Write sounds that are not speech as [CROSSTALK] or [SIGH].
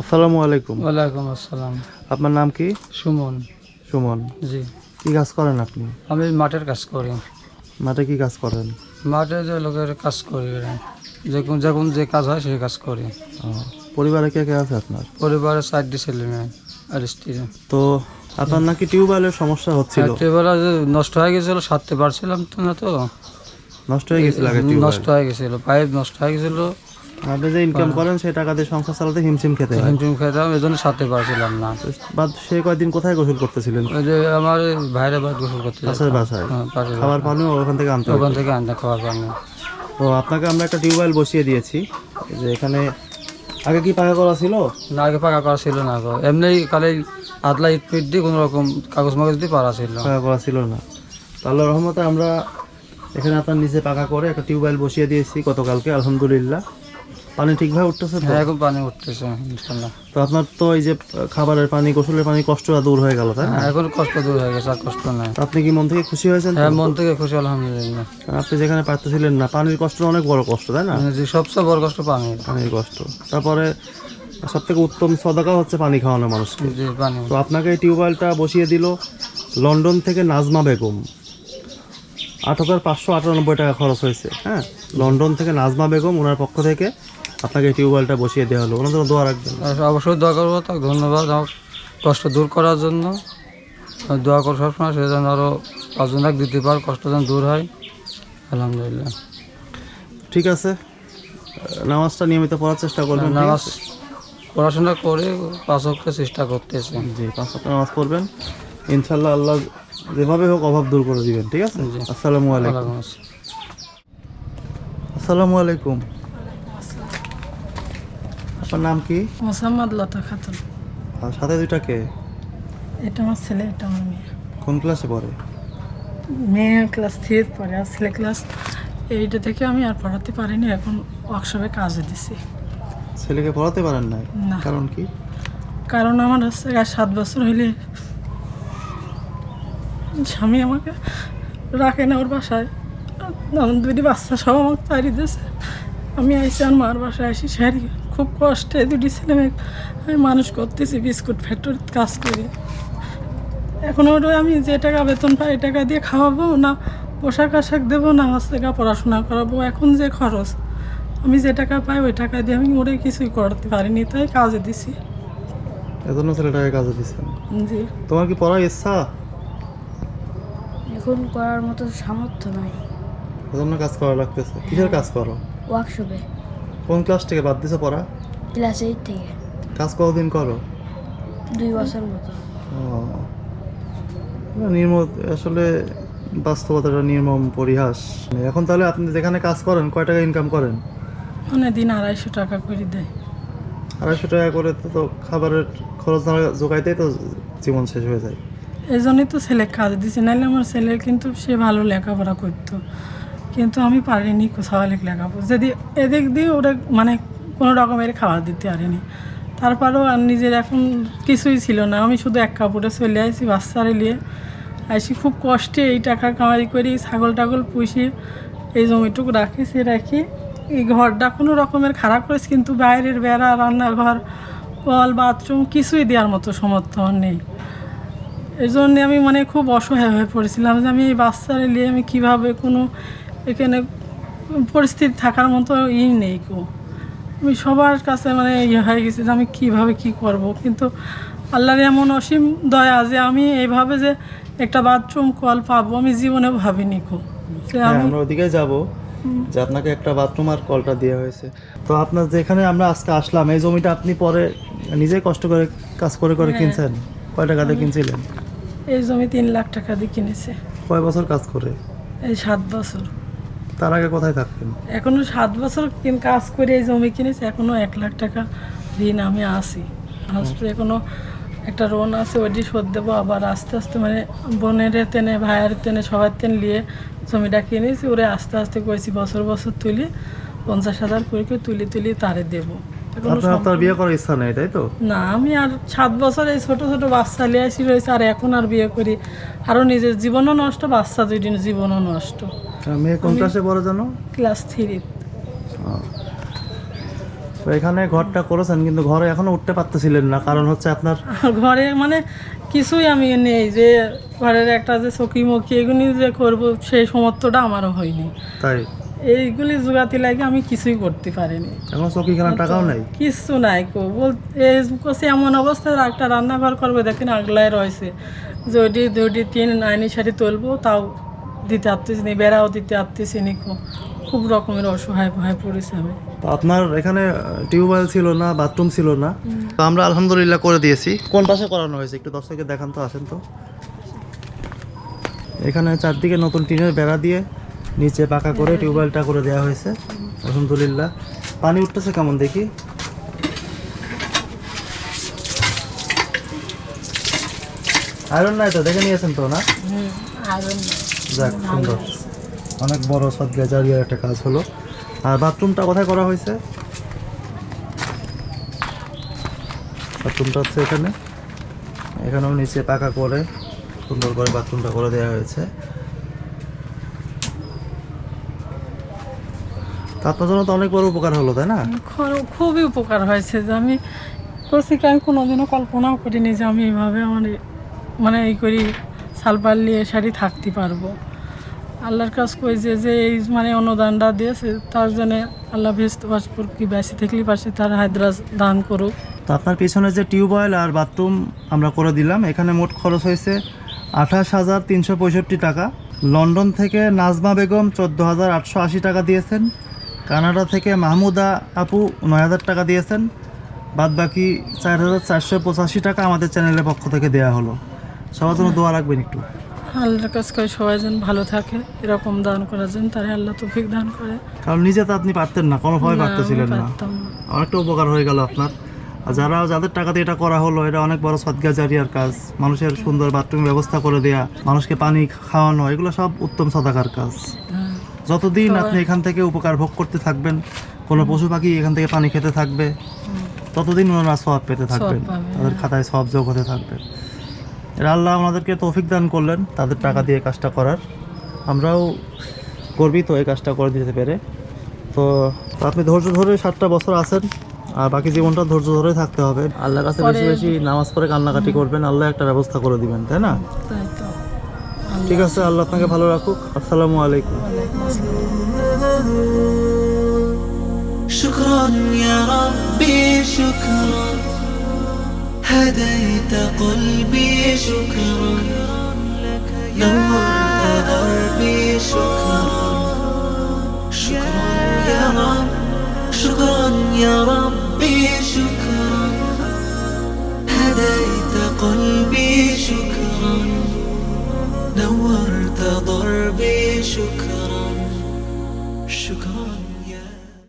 আসসালামু আলাইকুম। ওয়ালাইকুম আসসালাম। আপনার নাম কি? সুমন। সুমন। জি। কি কাজ করেন আপনি? আমি মাঠের কাজ করি। মাঠে কি কাজ করেন? মাঠে যে লোকের কাজ করি। যখন যখন যে কাজ হয় সেই কাজ করি। পরিবারে কে কে আছে আপনার? পরিবারের চারটি ছেলে মেয়ে আর স্ত্রী। তো আপনার নাকি টিউবওয়েলের সমস্যা হচ্ছিল? যে নষ্ট হয়ে গেছিল সারতে পারছিলাম তো না তো। নষ্ট হয়ে গেছিল আগে নষ্ট হয়ে গেছিল পাইপ নষ্ট হয়ে গেছিল। আপনি যে ইনকাম করেন সেই টাকা দিয়ে সংসার চালাতে হিমশিম খেতে হয়। হিমটিম খেতাম এই জন্য সারতে পারছিলাম না। বাদ সে কয়দিন কোথায় গোসল করতেছিলেন? ওই যে আমার ভাইরা বাদ গোসল করতে পাশের বাসায়। হ্যাঁ, খাবার পানিও ওখান থেকে আনতে ওখান থেকে আনতে খাবার পানি তো আপনাকে আমরা একটা টিউবওয়েল বসিয়ে দিয়েছি যে এখানে আগে কি পাকা করা ছিল? না আগে পাকা করা ছিল না এমনি কালে আদলা ইট পিট দিয়ে কোনো রকম কাগজ মাগজ দিয়ে পারা ছিল। পাকা করা ছিল না। তো আল্লাহ রহমতে আমরা এখানে আপনার নিচে পাকা করে একটা টিউবওয়েল বসিয়ে দিয়েছি গতকালকে আলহামদুলিল্লাহ। পানি ঠিকভাবে উঠতেছে তো? হ্যাঁ এখন পানি উঠতেছে ইনশাল্লাহ। তো আপনার তো এই যে খাবারের পানি গোসলের পানি কষ্টটা দূর হয়ে গেল তাই না? হ্যাঁ, এখন কষ্ট দূর হয়ে গেছে আর কষ্ট নাই। আপনি কি মন থেকে খুশি হয়েছেন? হ্যাঁ মন থেকে খুশি আলহামদুলিল্লাহ। আপনি যেখানে পারতেছিলেন না পানির কষ্ট অনেক বড় কষ্ট তাই না? যে সবচেয়ে বড় কষ্ট পানি পানির কষ্ট। তারপরে সব থেকে উত্তম সদাকা হচ্ছে পানি খাওয়ানো মানুষকে। পানি। তো আপনাকে এই টিউবওয়েলটা বসিয়ে দিল লন্ডন থেকে নাজমা বেগম। আট হাজার পাঁচশো আটানব্বই টাকা খরচ হয়েছে হ্যাঁ? লন্ডন থেকে নাজমা বেগম ওনার পক্ষ থেকে আপনাকে টিউবওয়েলটা বসিয়ে দেওয়া হলো। ওনাদের দোয়া রাখবেন। অবশ্যই দোয়া করব তাকে ধন্যবাদ আমার কষ্ট দূর করার জন্য। দোয়া করো সবসময় সে যেন আরও পাঁচজন এক দিতে পার কষ্ট যেন দূর হয়। আলহামদুলিল্লাহ। ঠিক আছে। নামাজটা নিয়মিত পড়ার চেষ্টা করবেন নামাজ পড়াশোনা করে পাঁচ অক্ষর চেষ্টা করতেছে। জি পাঁচ ওয়াক্ত নামাজ পড়বেন। ইনশাল্লাহ আল্লাহ যেভাবে হোক অভাব দূর করে দিবেন ঠিক আছে। আসসালামু আলাইকুম। আসসালামু আলাইকুম। আপনার নাম কি? মোসাম্মদ লতা খাতুন। আর সাথে দুইটা কে? এটা আমার ছেলে এটা আমার মেয়ে। কোন ক্লাসে পড়ে? মেয়ে ক্লাস থ্রিতে পড়ে আর ছেলে ক্লাস এইটা থেকে আমি আর পড়াতে পারিনি এখন ওয়ার্কশপে কাজে দিছি। ছেলেকে পড়াতে পারেন নাই? না। কারণ কি? কারণ আমার হচ্ছে আর সাত বছর হইলে স্বামী আমাকে রাখে না ওর বাসায়। আমার দুটি বাচ্চা সব আমাকে তাড়িয়ে দিয়েছে। আমি আইসি আর মার বাসায় আসি সারি খুব কষ্টে দুটি ছেলে মেয়ে। আমি মানুষ করতেছি বিস্কুট ফ্যাক্টরিতে কাজ করি। এখন ওটা আমি যে টাকা বেতন পাই টাকা দিয়ে খাওয়াবো না পোশাক আশাক দেবো না হচ্ছে গা পড়াশোনা করাবো এখন যে খরচ। আমি যে টাকা পাই ওই টাকা দিয়ে আমি ওরে কিছুই করতে পারিনি তাই কাজে দিছি। এজন্য ছেলেটাকে কাজে দিচ্ছেন জি। তোমার কি পড়ার ইচ্ছা? এখন করার মতো সামর্থ্য নাই। এজন্য কাজ করা লাগতেছে। কিসের কাজ করো? ওয়ার্কশপে। কোন ক্লাস থেকে বাদ দিছো পড়া? ক্লাস এইট থেকে। কাজ কতদিন করো? দুই বছর মতো। নির্মম আসলে বাস্তবতাটা নির্মম পরিহাস। এখন তাহলে আপনি যেখানে কাজ করেন কয় টাকা ইনকাম করেন? মানে দিন আড়াইশো টাকা করে দেয়। আড়াইশো টাকা করে তো তো খাবারের খরচ না জোগাইতেই তো জীবন শেষ হয়ে যায়। এই জন্যই তো ছেলে কাজ দিছি নাহলে আমার ছেলে কিন্তু সে ভালো লেখাপড়া করতো। কিন্তু আমি পারিনি কোথাও লেখাপড়া। যদি এদিক দিয়ে ওটা মানে কোনো রকমের খাবার দিতে পারিনি। তারপরেও আর নিজের এখন কিছুই ছিল না। আমি শুধু এক কাপড়ে চলে আসি বাচ্চারে নিয়ে। আসি খুব কষ্টে এই টাকা কামাই করি, ছাগল টাগল পুষি, এই জমিটুকু রাখি সে রাখি। এই ঘরটা কোনো রকমের খারাপ করেছে, কিন্তু বাইরের বেড়া, রান্নাঘর কল বাথরুম কিছুই দেওয়ার মতো সমর্থন নেই। এই জন্যে আমি মানে খুব অসহায় হয়ে পড়েছিলাম যে আমি এই বাচ্চারে নিয়ে আমি কীভাবে কোনো এখানে পরিস্থিতি থাকার মতো ই নেই কেউ। আমি সবার কাছে মানে ইয়ে হয়ে গেছি যে আমি কীভাবে কি করব। কিন্তু আল্লাহর এমন অসীম দয়া যে আমি এইভাবে যে একটা বাথরুম কল পাবো আমি জীবনে ভাবিনি যে হ্যাঁ আমরা ওদিকে যাব যে আপনাকে একটা বাথরুম আর কলটা দেওয়া হয়েছে। তো আপনার যেখানে আমরা আজকে আসলাম এই জমিটা আপনি পরে নিজেই কষ্ট করে কাজ করে করে হ্যাঁ। কিনছেন? কয় টাকা দিয়ে কিনছিলেন? এই জমি তিন লাখ টাকা দিয়ে কিনেছে। কয় বছর কাজ করে? এই সাত বছর। তার আগে কোথায় থাকতেন? এখনও সাত বছর কাজ করে এই জমি কিনেছি, এখনও এক লাখ টাকা ঋণ আমি আসি এখনও একটা লোন আছে, ওইটি শোধ দেবো। আবার আস্তে আস্তে মানে বোনের তেনে, ভাইয়ের তেনে, সবার তেন নিয়ে জমিটা কিনেছি। ওরে আস্তে আস্তে করেছি বছর বছর তুলি, পঞ্চাশ হাজার করে তুলি তুলি তারে দেবো। আপনার বিয়ে করার ইচ্ছা নেই তাই তো? না আমি আর সাত বছর এই ছোটো ছোটো বাচ্চা নিয়ে আসি রয়েছে আর এখন আর বিয়ে করি। আরও নিজের জীবনও নষ্ট বাচ্চা দুই দিন জীবনও নষ্ট। মেয়ে কোন ক্লাসে পড়ে জানো? ক্লাস থ্রি তো। এখানে ঘরটা করেছেন কিন্তু ঘরে এখনও উঠতে পারতেছিলেন না কারণ হচ্ছে আপনার [LAUGHS] ঘরে মানে কিছুই আমি নেই যে ঘরের একটা যে চকি মকি এগুলি যে করব সেই সমর্থটা আমারও হয়নি। তাই? এইগুলি জোগাতে লাগে আমি কিছুই করতে পারিনি। এখন চকি টাকাও নাই? কিচ্ছু নাই কো। বল এই এমন অবস্থায় একটা রান্নাঘর করবে দেখেন আগলায় রয়েছে। যদি দুটি তিন আইনি শাড়ি তুলবো তাও দিতে পারতেছি নি বেড়াও দিতে পারতেছি নি খুব রকমের অসহায় ভয় পড়েছে আমি। তো আপনার এখানে টিউবওয়েল ছিল না বাথরুম ছিল না? তো আমরা আলহামদুলিল্লাহ করে দিয়েছি। কোন পাশে করানো হয়েছে? একটু দর্শককে দেখান তো আসেন তো। এখানে চারদিকে নতুন টিনের বেড়া দিয়ে নিচে পাকা করে টিউবওয়েলটা করে দেওয়া হয়েছে। আলহামদুলিল্লাহ। পানি উঠতেছে কেমন দেখি? আয়রন নাই তো দেখে নিয়েছেন তো না? যাক সুন্দর। অনেক বড় সদগাজারিয়ার একটা কাজ হলো। আর বাথরুমটা কোথায় করা হয়েছে? বাথরুমটা হচ্ছে এখানে। এখানেও নিচে পাকা করে সুন্দর করে বাথরুমটা করে দেওয়া হয়েছে। তা আপনার জন্য তো অনেক বড় উপকার হলো তাই না? খুবই উপকার হয়েছে যে আমি করছি কি আমি কোনোদিনও কল্পনাও করিনি যে আমি এইভাবে আমার মানে এই করি সালপাল নিয়ে শাড়ি থাকতে পারব। আল্লাহর কাছ কই যে এই মানে অনুদানটা দিয়েছে তার জন্য আল্লাহ ভেস্ত বাস কি বেশি থাকলে পাশে তার হায়দ্রাস দান করুক। তো আপনার পিছনে যে টিউবওয়েল আর বাথরুম আমরা করে দিলাম এখানে মোট খরচ হয়েছে আঠাশ হাজার তিনশো পঁয়ষট্টি টাকা। লন্ডন থেকে নাজমা বেগম চোদ্দ হাজার আটশো আশি টাকা দিয়েছেন। কানাডা থেকে মাহমুদা আপু নয় হাজার টাকা দিয়েছেন। বাদ বাকি চার হাজার চারশো পঁচাশি টাকা আমাদের চ্যানেলের পক্ষ থেকে দেওয়া হলো। সবার জন্য দোয়া রাখবেন একটু। আল্লাহর কাছ করে সবাই যেন ভালো থাকে এরকম দান করার জন্য তারা আল্লাহ তো তৌফিক দান করে। কারণ নিজে তো আপনি পারতেন না কোনোভাবে পারতেছিলেন না অনেকটা উপকার হয়ে গেল আপনার। আর যারা যাদের টাকাতে এটা করা হলো এটা অনেক বড় সদগা জারিয়ার কাজ। মানুষের সুন্দর বাথরুম ব্যবস্থা করে দেয়া মানুষকে পানি খাওয়ানো এগুলো সব উত্তম সদাকার কাজ। যতদিন আপনি এখান থেকে উপকার ভোগ করতে থাকবেন কোনো পশু পাখি এখান থেকে পানি খেতে থাকবে ততদিন ওনারা সব পেতে থাকবেন তাদের খাতায় সব যোগ হতে থাকবে। এরা আল্লাহ আমাদেরকে তৌফিক দান করলেন তাদের টাকা দিয়ে কাজটা করার। আমরাও গর্বিত এই কাজটা করে দিতে পেরে। তো আপনি ধৈর্য ধরে সাতটা বছর আছেন আর বাকি জীবনটা ধৈর্য ধরে থাকতে হবে। আল্লাহর কাছে বেশি বেশি নামাজ পড়ে কান্নাকাটি করবেন আল্লাহ একটা ব্যবস্থা করে দিবেন তাই না? তাই তো। ঠিক আছে আল্লাহ আপনাকে ভালো রাখুক আসসালামু আলাইকুম ওয়ালাইকুম আসসালাম। شكرا يا ربي شكرا هديت قلبي شكرا نورت دربي شكرا شكرا يا رب شكرا يا ربي شكرا